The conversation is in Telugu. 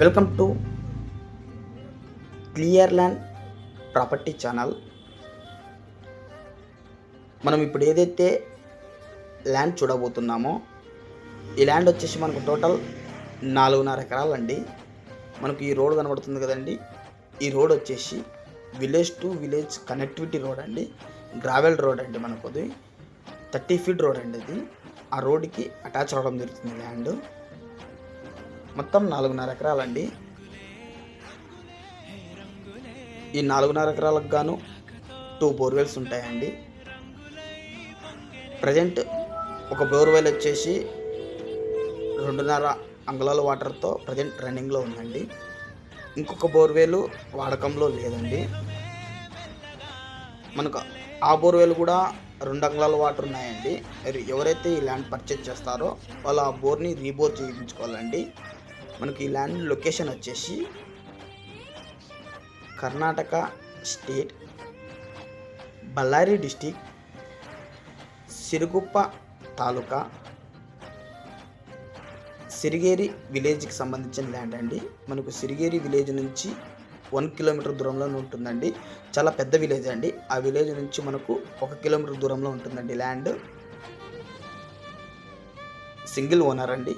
Welcome to clear land property channel. మనం ఇప్పుడు ఏదైతే ల్యాండ్ చూడబోతున్నామో ఈ ల్యాండ్ వచ్చేసి మనకు టోటల్ నాలుగున్నర ఎకరాలండి. మనకు ఈ రోడ్ కనబడుతుంది కదండి. ఈ రోడ్ వచ్చేసి village to village connectivity road అండి. గ్రావెల్ రోడ్ అండి మనకు అది. థర్టీ ఫీట్ రోడ్ అండి ఇది ఆ రోడ్కి అటాచ్ అవ్వడం జరుగుతుంది ల్యాండ్. మొత్తం నాలుగున్నర ఎకరాలండి. ఈ నాలుగున్నర ఎకరాలకు గాను టూ బోర్వెల్స్ ఉంటాయండి. ప్రజెంట్ ఒక బోర్వెల్ వచ్చేసి రెండున్నర అంగుళాల వాటర్తో ప్రజెంట్ రన్నింగ్లో ఉందండి. ఇంకొక బోర్వేలు వాడకంలో లేదండి. మనకు ఆ బోర్వెల్ కూడా రెండు అంగుళాల వాటర్ ఉన్నాయండి. మరి ఎవరైతే ఈ ల్యాండ్ పర్చేజ్ చేస్తారో వాళ్ళు ఆ బోర్ని రీబోర్ చేయించుకోవాలండి. మనకి ఈ ల్యాండ్ లొకేషన్ వచ్చేసి కర్ణాటక స్టేట్ బళ్ళారి డిస్టిక్ సిరుగుప్ప తాలూకా సిరిగేరి విలేజ్కి సంబంధించిన ల్యాండ్ అండి. మనకు సిరిగేరి విలేజ్ నుంచి వన్ కిలోమీటర్ దూరంలో ఉంటుందండి. చాలా పెద్ద విలేజ్ అండి. ఆ విలేజ్ నుంచి మనకు ఒక కిలోమీటర్ దూరంలో ఉంటుందండి ల్యాండ్ సింగిల్ ఓనర్ అండి.